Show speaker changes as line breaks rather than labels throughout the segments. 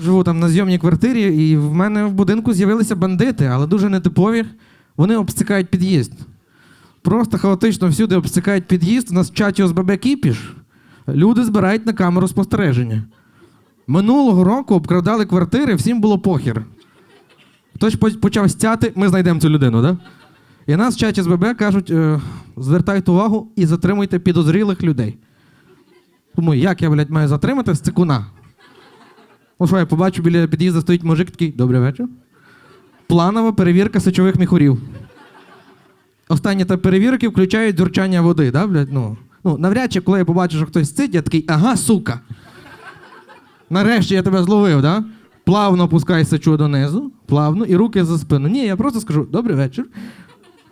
живу там на зйомній квартирі, і в мене в будинку з'явилися бандити, але дуже нетипові. Вони обстикають під'їзд. Просто хаотично всюди обстикають під'їзд. У нас в чаті ОСББ кіпіш. Люди збирають на камеру спостереження. Минулого року обкрадали квартири, всім було похір. Хтось почав стяти, ми знайдемо цю людину, да? І нас в чаті СББ кажуть: е, звертайте увагу і затримуйте підозрілих людей. Думаю, як я, блядь, маю затримати з? Ну що, я побачу, біля під'їзду стоїть мужик такий, добрий вечір. Планова перевірка сечових міхурів. Останні та перевірки включають дзюрчання води, да, блядь? Ну, ну, навряд чи, коли я побачу, що хтось сидить, я такий, ага, сука. Нарешті я тебе зловив, да? Плавно опускай сечу донизу, плавно, і руки за спину. Ні, я просто скажу добрий вечір.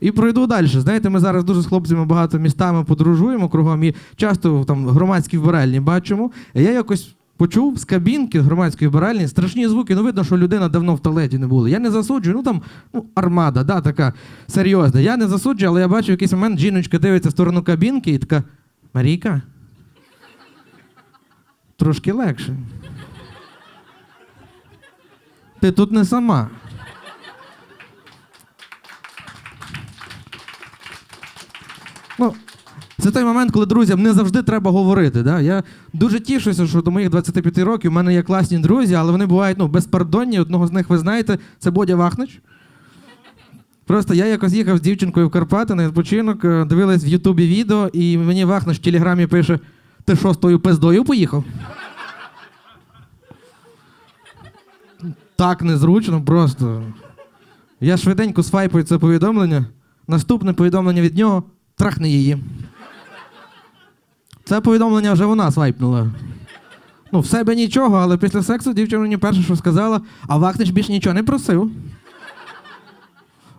І пройду далі. Знаєте, ми зараз дуже з хлопцями багато містами подорожуємо кругом і часто там громадські вбиральні бачимо. Я якось почув з кабінки громадської баральні страшні звуки. Ну, видно, що людина давно в туалеті не була. Я не засуджую, ну там ну, армада, да, така серйозна. Я не засуджую, але я бачу в якийсь момент жіночка дивиться в сторону кабінки і така: Марійка. Трошки легше. Ти тут не сама. Ну, це той момент, коли друзям не завжди треба говорити. Да? Я дуже тішуся, що до моїх 25 років в мене є класні друзі, але вони бувають ну, безпардонні. Одного з них ви знаєте, це Бодя Вахнич. Просто я якось їхав з дівчинкою в Карпати на відпочинок, е, дивились в Ютубі відео, і мені Вахнич в телеграмі пише: ти що з тою пиздою поїхав? Так незручно, просто. Я швиденько свайпаю це повідомлення. Наступне повідомлення від нього трахни її. Це повідомлення вже вона свайпнула. Ну, в себе нічого, але після сексу дівчина мені перше, що сказала, а Вахнич більше нічого не просив.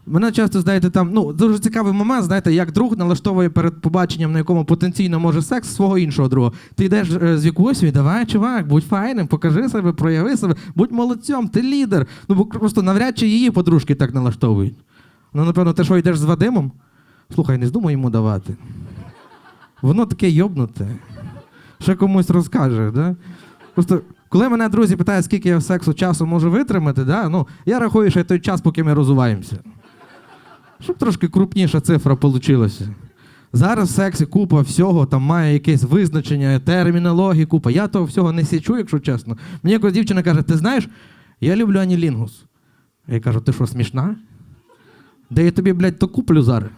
Мене часто, знаєте, там, ну, дуже цікавий момент, знаєте, як друг налаштовує перед побаченням, на якому потенційно може секс свого іншого друга. Ти йдеш е, з і давай, чувак, будь файним, покажи себе, прояви себе, будь молодцем, ти лідер. Ну, бо просто навряд чи її подружки так налаштовують. Ну, напевно, ти що йдеш з Вадимом? Слухай, не здумай йому давати. Воно таке йобнуте. Ще комусь розкаже, да? Просто коли мене друзі питають, скільки я сексу часу можу витримати, да? ну, я рахую, що той час, поки ми розуваємося. Щоб трошки крупніша цифра вийшла. Зараз в сексі купа всього, там має якесь визначення, термінології, купа. Я того всього не січу, якщо чесно. Мені якось дівчина каже: ти знаєш, я люблю анілінгус. Я кажу, ти що, смішна? Де я тобі, блядь, то куплю зараз.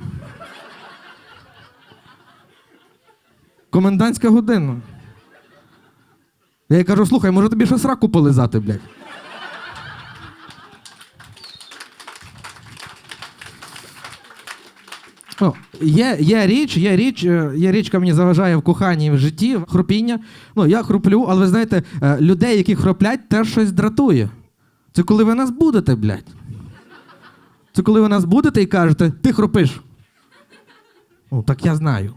Комендантська година. Я їй кажу, слухай, може тобі ще сраку полизати, блядь. Ну, є, є річ, є річ, е, є річ, яка мені заважає в коханні в житті, хропіння. Ну, я хроплю, але ви знаєте, е, людей, які хроплять, теж щось дратує. Це коли ви нас будете, блядь. Це коли ви нас будете і кажете, ти хропиш. Ну, так я знаю.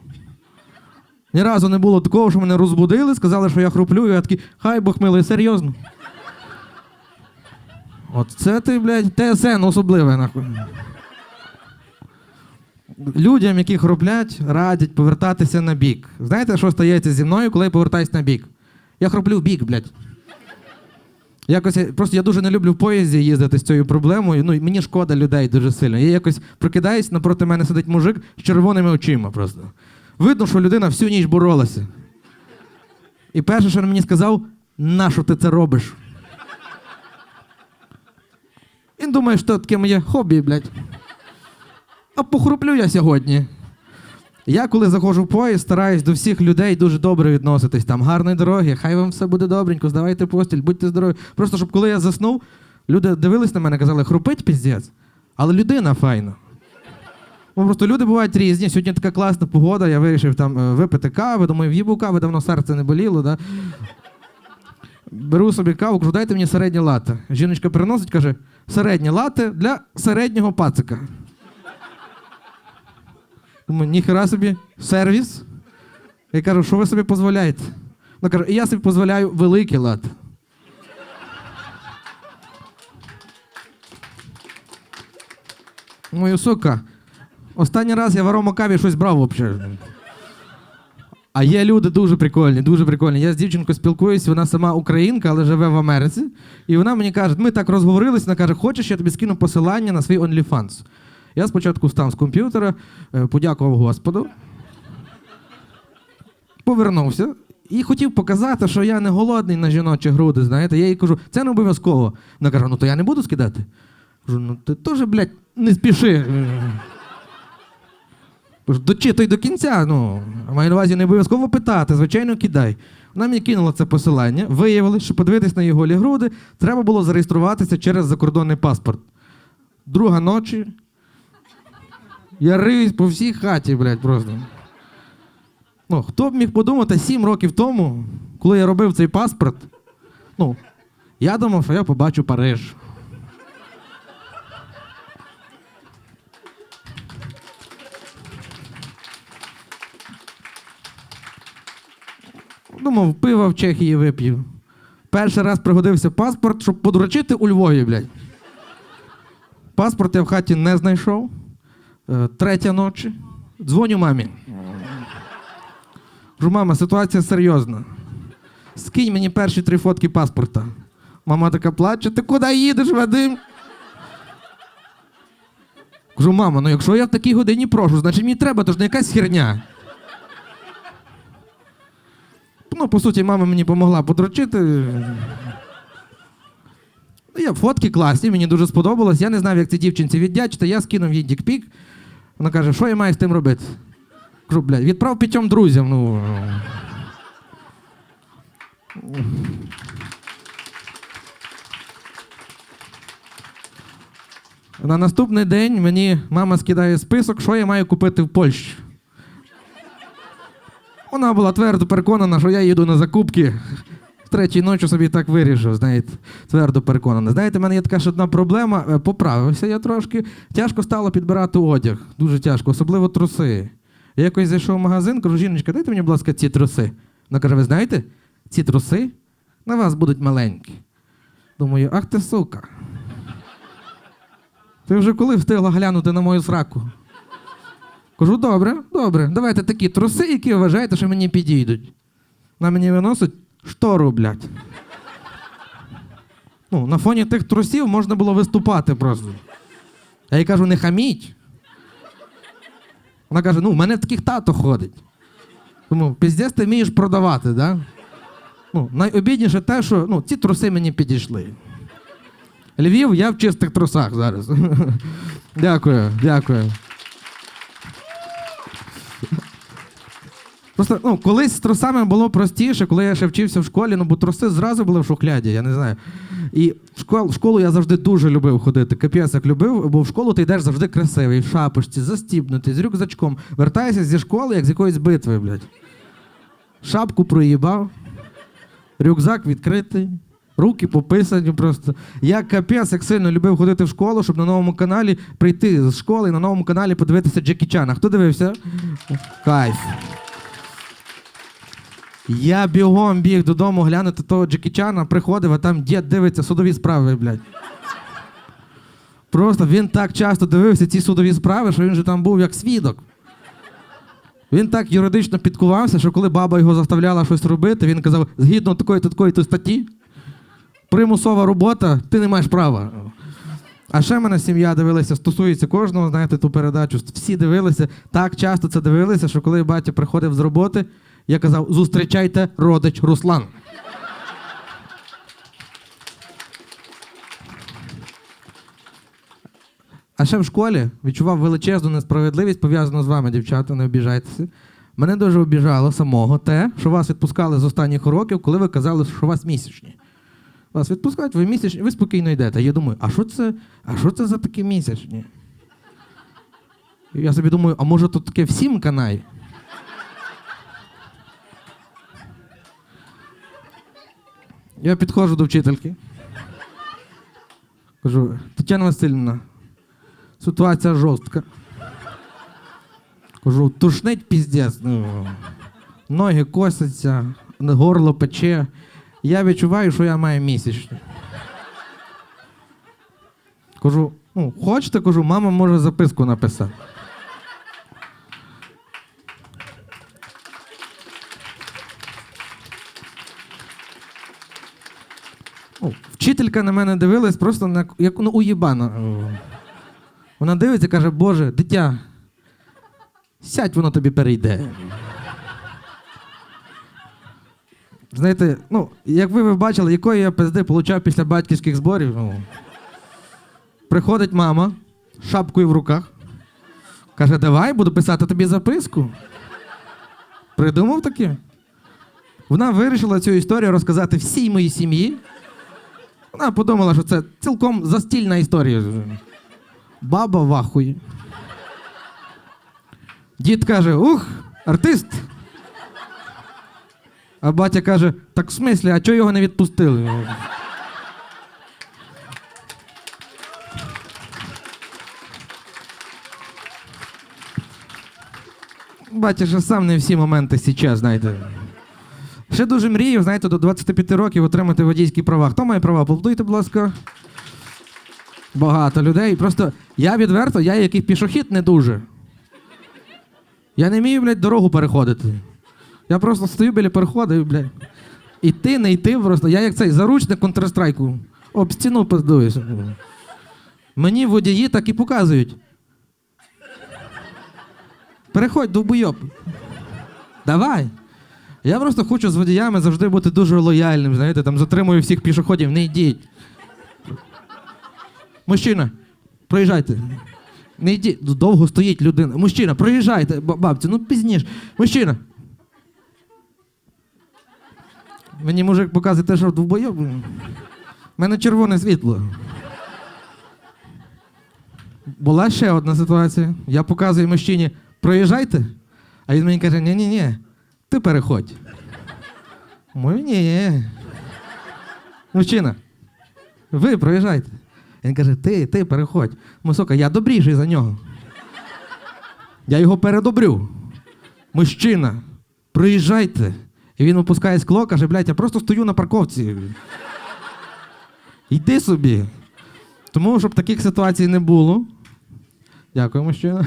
Ні разу не було такого, що мене розбудили, сказали, що я хроплю, і я такий, хай Бог милий, серйозно. От це ти, блядь, ТСН особливе, нахуй. Людям, які хроплять, радять повертатися на бік. Знаєте, що стається зі мною, коли я повертаюся на бік? Я хроплю в бік, блядь. Якось я, просто я дуже не люблю в поїзді їздити з цією проблемою. Ну, і мені шкода людей дуже сильно. Я якось прокидаюсь, напроти мене сидить мужик з червоними очима просто. Видно, що людина всю ніч боролася. І перше, що він мені сказав, нащо ти це робиш? Він думає, що таке моє хобі, блядь. А похруплю я сьогодні. Я, коли заходжу в поїзд, стараюсь до всіх людей дуже добре відноситись. Там гарної дороги, хай вам все буде добренько, здавайте постіль, будьте здорові. Просто щоб коли я заснув, люди дивились на мене, казали, хрупить піздець, але людина файна. Ну, просто люди бувають різні. Сьогодні така класна погода, я вирішив там е, випити кави, думаю, в'їбу кави, давно серце не боліло. Да? Беру собі каву, кажу, дайте мені середнє лате. Жіночка приносить, каже, середнє лате для середнього пацика. Думаю, ніхера собі, сервіс. Я кажу, що ви собі дозволяєте? Вона каже, я собі дозволяю великий лад. Мою сука. Останній раз я в аромакаві щось брав взагалі. А є люди дуже прикольні, дуже прикольні. Я з дівчинкою спілкуюсь, вона сама українка, але живе в Америці. І вона мені каже: ми так розговорились, вона каже, хочеш, я тобі скину посилання на свій OnlyFans. Я спочатку встав з комп'ютера, е, подякував Господу, повернувся і хотів показати, що я не голодний на жіночі груди. Знаєте, я їй кажу, це не обов'язково. Вона каже, ну то я не буду скидати. Кажу, ну ти теж, блядь, не спіши. Дочитай до кінця. Ну, маю на увазі не обов'язково питати, звичайно, кидай. Вона мені кинула це посилання, виявилось, що подивитись на її голі груди, треба було зареєструватися через закордонний паспорт. Друга ночі. Я риюсь по всій хаті, блядь, просто. Ну, хто б міг подумати сім років тому, коли я робив цей паспорт, ну, я думав, що я побачу Париж. Думав, пиво в Чехії вип'ю. Перший раз пригодився паспорт, щоб подрочити у Львові, блядь. Паспорт я в хаті не знайшов. Е, Третя ночі. Дзвоню мамі. Кажу, мама, ситуація серйозна. Скинь мені перші три фотки паспорта. Мама така плаче, ти куди їдеш, Вадим? Кажу, мама, ну якщо я в такій годині прошу, значить мені треба, то ж не якась херня. Ну, по суті, мама мені допомогла подрочити. Ну, Я фотки класні, мені дуже сподобалось. Я не знав, як цій дівчинці віддячити. Я скинув їй дікпік. Вона каже, що я маю з тим робити? Кажу, блядь, відправ п'ятьом друзям. Ну. На наступний день мені мама скидає список, що я маю купити в Польщі. Вона була твердо переконана, що я їду на закупки. Третій ночі собі так вирішив, знаєте, твердо переконана. Знаєте, в мене є така ж одна проблема. е, Поправився я трошки. Тяжко стало підбирати одяг. Дуже тяжко, особливо труси. Я якось зайшов в магазин, кажу, жіночка, дайте мені, будь ласка, ці труси. Вона каже, ви знаєте, ці труси на вас будуть маленькі. Думаю, ах ти сука. Ти вже коли встигла глянути на мою сраку? Кажу, добре, добре, давайте такі труси, які вважаєте, що мені підійдуть. На мені виносить штору, блядь. Ну, на фоні тих трусів можна було виступати просто. Я їй кажу, не хаміть. Вона каже: ну, в мене в таких тато ходить. Тому піздець ти вмієш продавати, да? Ну, найобідніше те, що ну, ці труси мені підійшли. Львів, я в чистих трусах зараз. дякую, дякую. Просто ну, колись з трусами було простіше, коли я ще вчився в школі, ну бо труси зразу були в шухляді, я не знаю. І в школу, в школу я завжди дуже любив ходити. Капець як любив, бо в школу ти йдеш завжди красивий, в шапочці, застібнутий, з рюкзачком. Вертаєшся зі школи, як з якоїсь битви, блядь. Шапку проїбав, рюкзак відкритий, руки пописані просто. Я капець як сильно любив ходити в школу, щоб на новому каналі прийти з школи і на новому каналі подивитися Джекі Чана. Хто дивився? Кайф. Я бігом біг додому глянути того Джекі Чана, приходив, а там дід дивиться судові справи, блядь. Просто він так часто дивився ці судові справи, що він же там був як свідок. Він так юридично підкувався, що коли баба його заставляла щось робити, він казав, згідно такої-то такої-то статті, примусова робота, ти не маєш права. А ще мене сім'я дивилася, стосується кожного, знаєте, ту передачу. Всі дивилися, так часто це дивилися, що коли батя приходив з роботи, я казав: зустрічайте родич Руслан. А ще в школі відчував величезну несправедливість, пов'язану з вами, дівчата, не обіжайтеся. Мене дуже обіжало самого те, що вас відпускали з останніх уроків, коли ви казали, що у вас місячні. Вас відпускають, ви місячні, ви спокійно йдете. Я думаю, а що це, а що це за такі місячні? Я собі думаю, а може тут таке всім канай? Я підходжу до вчительки. Кажу, Тетяна Васильівна, ситуація жорстка. Кажу, тушнить піздець. Ну, ноги косяться, горло пече. Я відчуваю, що я маю місячні. Кажу, ну, хочете, кажу, мама може записку написати. Ну, вчителька на мене дивилась просто на, як ну, уєбана. Вона дивиться і каже, Боже, дитя, сядь, воно тобі перейде. Знаєте, ну, як ви, ви бачили, якої я пизди получав після батьківських зборів. Ну, приходить мама з шапкою в руках. Каже, давай, буду писати тобі записку. Придумав таке? Вона вирішила цю історію розказати всій моїй сім'ї. Вона подумала, що це цілком застільна історія. Баба вахує. Дід каже: ух, артист. А батя каже: так в смислі, а чого його не відпустили? Батя ще сам не всі моменти зараз, знаєте. Ще дуже мрію, знаєте, до 25 років отримати водійські права. Хто має права? Повдуйте, будь ласка. Багато людей. Просто я відверто, я який пішохід не дуже. Я не вмію, блядь, дорогу переходити. Я просто стою біля переходу і, блядь. Іти, не йти просто. Я як цей заручник контрстрайку. Об стіну пиздуюсь. Мені водії так і показують. Переходь, довбойоб. Давай. Я просто хочу з водіями завжди бути дуже лояльним, знаєте, там затримую всіх пішоходів, не йдіть. Мужчина, проїжджайте. Не йдіть. Довго стоїть людина. Мужчина, проїжджайте, Ба- бабці, ну пізніше. Мужчина. Мені мужик показує те, що довбойоб. У мене червоне світло. Була ще одна ситуація. Я показую мужчині, проїжджайте, а він мені каже, ні-ні-ні, ти переходь. Ні. Мужчина, ви проїжджайте. Він каже, ти, ти переходь. Мусока, я добріший за нього. Я його передобрю. Мужчина, проїжджайте. І він опускає скло, каже, блядь, я просто стою на парковці. Йди собі. Тому, щоб таких ситуацій не було. Дякую, мужчина.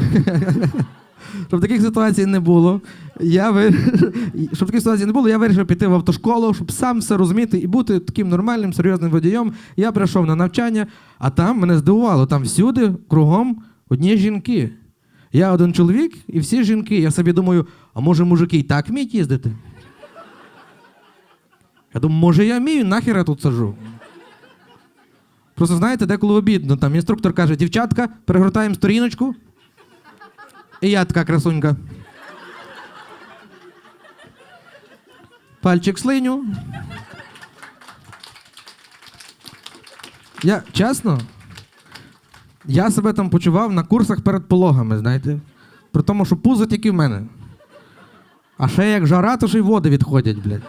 Щоб таких ситуацій не було, я вир... щоб таких ситуацій не було, я вирішив піти в автошколу, щоб сам все розуміти і бути таким нормальним, серйозним водієм. Я прийшов на навчання, а там мене здивувало, там всюди кругом одні жінки. Я один чоловік і всі жінки. Я собі думаю, а може мужики і так вміють їздити? Я думаю, може я вмію, нахер я тут сажу. Просто знаєте, деколи обідно. Там інструктор каже, дівчатка, перегортаємо сторіночку. І я така красунька. Пальчик слиню. Я чесно, я себе там почував на курсах перед пологами, знаєте. При тому, що пузо тільки в мене. А ще як жара, то ще й води відходять, блядь.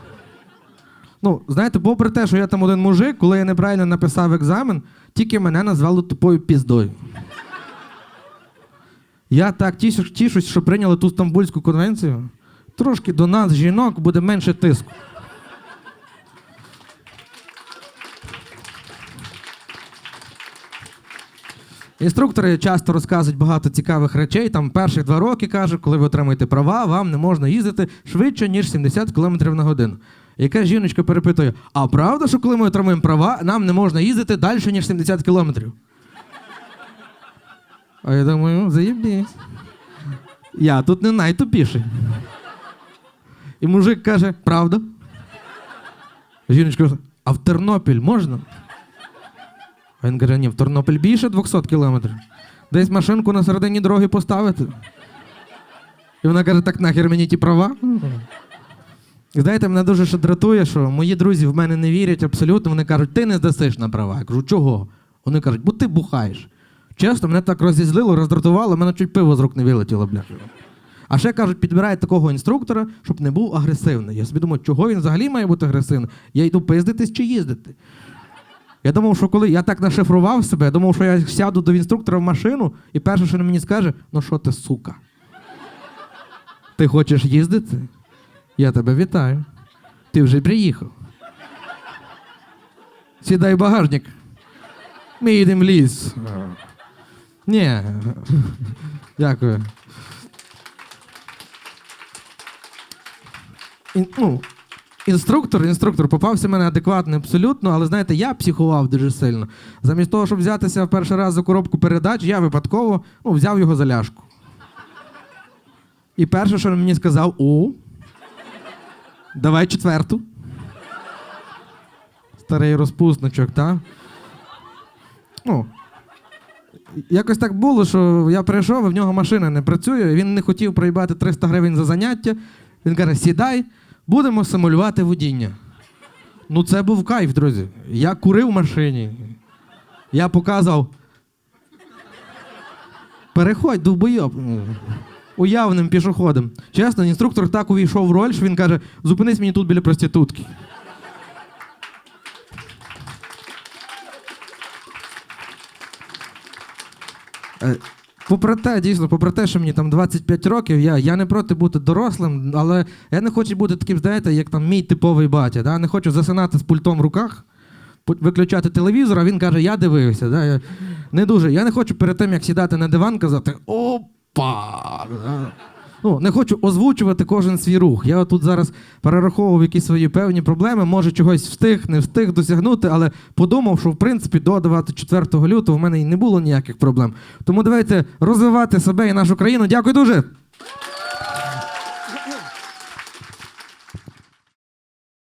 Ну, знаєте, попри те, що я там один мужик, коли я неправильно написав екзамен, тільки мене назвали тупою піздою. Я так тішусь, що прийняли ту Стамбульську конвенцію. Трошки до нас, жінок, буде менше тиску. Інструктори часто розказують багато цікавих речей. Там перших два роки кажуть, коли ви отримаєте права, вам не можна їздити швидше, ніж 70 км на годину. Яка жіночка перепитує: а правда, що коли ми отримуємо права, нам не можна їздити далі, ніж 70 кілометрів? А я думаю, заєбісь. Я тут не найтупіший. І мужик каже, правда? Жіночка каже, а в Тернопіль можна? А він каже, ні, в Тернопіль більше 200 кілометрів. Десь машинку на середині дороги поставити. І вона каже, так нахер мені ті права. І знаєте, мене дуже ще дратує, що мої друзі в мене не вірять абсолютно. Вони кажуть, ти не здасиш на права. Я кажу, чого? Вони кажуть, бо ти бухаєш. Чесно, мене так розізлило, роздратувало, мене чуть пиво з рук не вилетіло, бля. А ще кажуть, підбирають такого інструктора, щоб не був агресивний. Я собі думаю, чого він взагалі має бути агресивним? Я йду пиздитись чи їздити. Я думав, що коли я так нашифрував себе, я думав, що я сяду до інструктора в машину, і перше, що він мені скаже, ну що ти, сука? Ти хочеш їздити? Я тебе вітаю. Ти вже приїхав. Сідай в багажник. Ми їдемо в ліс. Ні. Дякую. І, ну, інструктор, інструктор попався в мене адекватний абсолютно, але знаєте, я психував дуже сильно. Замість того, щоб взятися в перший раз за коробку передач, я випадково ну, взяв його за ляшку. І перше, що він мені сказав: о, давай четверту. Старий розпусничок, так? Ну, якось так було, що я прийшов, і в нього машина не працює. Він не хотів проїбати 300 гривень за заняття. Він каже: сідай, будемо симулювати водіння. Ну, це був кайф, друзі. Я курив в машині. Я показав. Переходь, довбойоб. Уявним пішоходом. Чесно, інструктор так увійшов в роль, що він каже: зупинись мені тут біля проститутки. Попри те, дійсно, попри те, що мені там 25 років, я, я не проти бути дорослим, але я не хочу бути таким, знаєте, як там мій типовий батя. Да? Не хочу засинати з пультом в руках, виключати телевізор, а він каже, я дивився. Да? Я, не дуже. Я не хочу перед тим, як сідати на диван, казати опа. Да? Ну, не хочу озвучувати кожен свій рух. Я тут зараз перераховував якісь свої певні проблеми, може чогось встиг, не встиг досягнути, але подумав, що в принципі до 24 лютого в мене і не було ніяких проблем. Тому давайте розвивати себе і нашу країну. Дякую дуже.